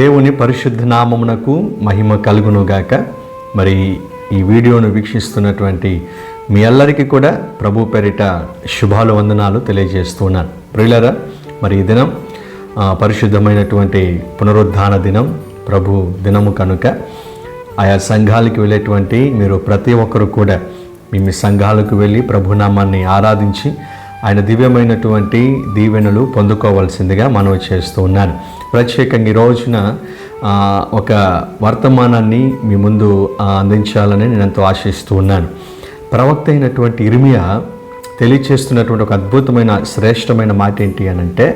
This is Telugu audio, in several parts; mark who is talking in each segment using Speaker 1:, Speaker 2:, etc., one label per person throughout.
Speaker 1: దేవుని పరిశుద్ధ నామమునకు మహిమ కలుగునుగాక. మరి ఈ వీడియోను వీక్షిస్తున్నటువంటి మీ అందరికీ కూడా ప్రభు పేరిట శుభాలు వందనాలు తెలియజేస్తున్నాను. ప్రియులరా మరి ఈ దినం పరిశుద్ధమైనటువంటి పునరుద్ధాన దినం ప్రభు దినము కనుక ఆయా సంఘాలకు వెళ్ళేటువంటి మీరు ప్రతి ఒక్కరు కూడా మీ మీ సంఘాలకు వెళ్ళి ప్రభునామాన్ని ఆరాధించి ఆయన దివ్యమైనటువంటి దీవెనలు పొందుకోవాల్సిందిగా మనవి చేస్తూ ఉన్నాను. ప్రత్యేకంగా ఈ రోజున ఒక వర్తమానాన్ని మీ ముందు అందించాలని నేను ఎంతో ఆశిస్తూ ఉన్నాను. ప్రవక్త అయినటువంటి ఇర్మియా తెలియచేస్తున్నటువంటి ఒక అద్భుతమైన శ్రేష్టమైన మాట ఏంటి అని అంటే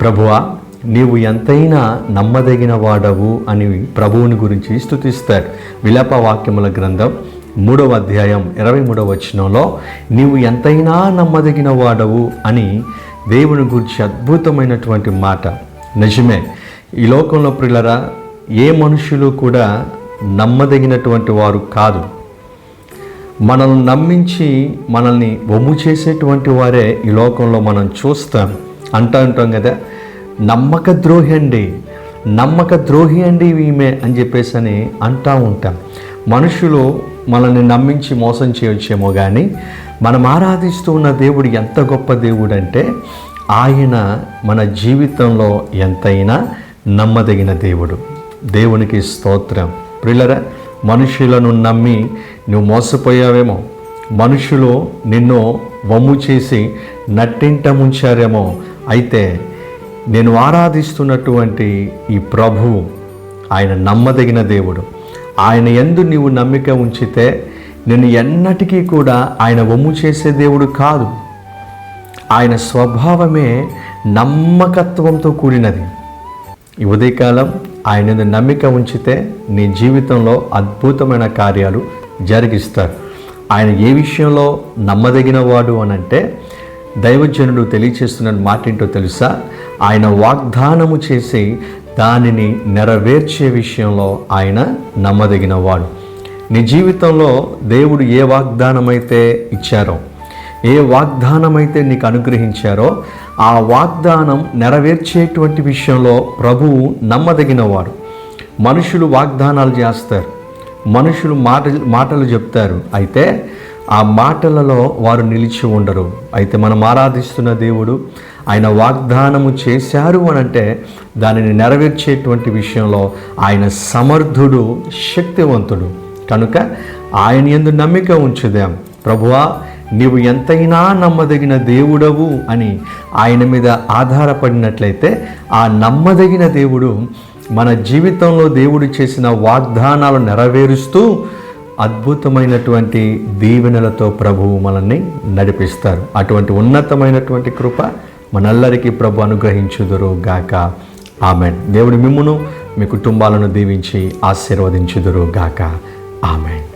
Speaker 1: ప్రభువా నీవు ఎంతైనా నమ్మదగిన వాడవు అని ప్రభువుని గురించి స్థుతిస్తాడు విలాప వాక్యముల గ్రంథం మూడవ అధ్యాయం ఇరవై మూడవ వచనంలో నీవు ఎంతైనా నమ్మదగిన వాడవు అని దేవుని గురించి అద్భుతమైనటువంటి మాట. నిజమే. ఈ లోకంలో ప్రిల్లరా ఏ మనుషులు కూడా నమ్మదగినటువంటి వారు కాదు. మనల్ని నమ్మించి మనల్ని బొమ్ము చేసేటువంటి వారే ఈ లోకంలో మనం చూస్తాం. అంటూ ఉంటాం కదా నమ్మక ద్రోహి అండి నమ్మక ద్రోహి అండి ఈమె అని చెప్పేసి అని అంటూ ఉంటాం. మనుషులు మనల్ని నమ్మించి మోసం చేయొచ్చేమో కానీ మనం ఆరాధిస్తూ ఉన్న దేవుడు ఎంత గొప్ప దేవుడు అంటే ఆయన మన జీవితంలో ఎంతైనా నమ్మదగిన దేవుడు. దేవునికి స్తోత్రం. ప్రిల్లరా మనుషులను నమ్మి నువ్వు మోసపోయావేమో మనుషులు నిన్ను వమ్ము చేసి నట్టింట ముంచారేమో అయితే నేను ఆరాధిస్తున్నటువంటి ఈ ప్రభువు ఆయన నమ్మదగిన దేవుడు. ఆయన ఎందు నీవు నమ్మిక ఉంచితే నేను ఎన్నటికీ కూడా ఆయన వమ్ము చేసే దేవుడు కాదు. ఆయన స్వభావమే నమ్మకత్వంతో కూడినది. ఈ ఉదయకాలం ఆయన నమ్మిక ఉంచితే నీ జీవితంలో అద్భుతమైన కార్యాలు జరిగిస్తారు. ఆయన ఏ విషయంలో నమ్మదగిన వాడు అని అంటే దైవజనుడు తెలియచేస్తున్న మాట ఏంటో తెలుసా? ఆయన వాగ్దానము చేసి దానిని నెరవేర్చే విషయంలో ఆయన నమ్మదగిన వాడు నీ జీవితంలో దేవుడు ఏ వాగ్దానం అయితే ఇచ్చారో ఏ వాగ్దానం అయితే నీకు అనుగ్రహించారో ఆ వాగ్దానం నెరవేర్చేటువంటి విషయంలో ప్రభువు నమ్మదగినవాడు. మనుషులు వాగ్దానాలు చేస్తారు. మనుషులు మాట మాటలు చెప్తారు. అయితే ఆ మాటలలో వారు నిలిచి ఉండరు. అయితే మనం ఆరాధిస్తున్న దేవుడు ఆయన వాగ్దానము చేశారు అని అంటే దానిని నెరవేర్చేటువంటి విషయంలో ఆయన సమర్థుడు శక్తివంతుడు. కనుక ఆయన ఎందు నమ్మిక ఉంచుదాం. ప్రభువా నీవు ఎంతైనా నమ్మదగిన దేవుడవు అని ఆయన మీద ఆధారపడినట్లయితే ఆ నమ్మదగిన దేవుడు మన జీవితంలో దేవుడు చేసిన వాగ్దానాలు నెరవేరుస్తూ అద్భుతమైనటువంటి దీవెనలతో ప్రభువు మనల్ని నడిపిస్తారు. అటువంటి ఉన్నతమైనటువంటి కృప మనందరికీ ప్రభు అనుగ్రహించుదురు గాక. ఆమెన్. దేవుడు మిమ్మును మీ కుటుంబాలను దీవించి ఆశీర్వదించుదురు గాక. ఆమెన్.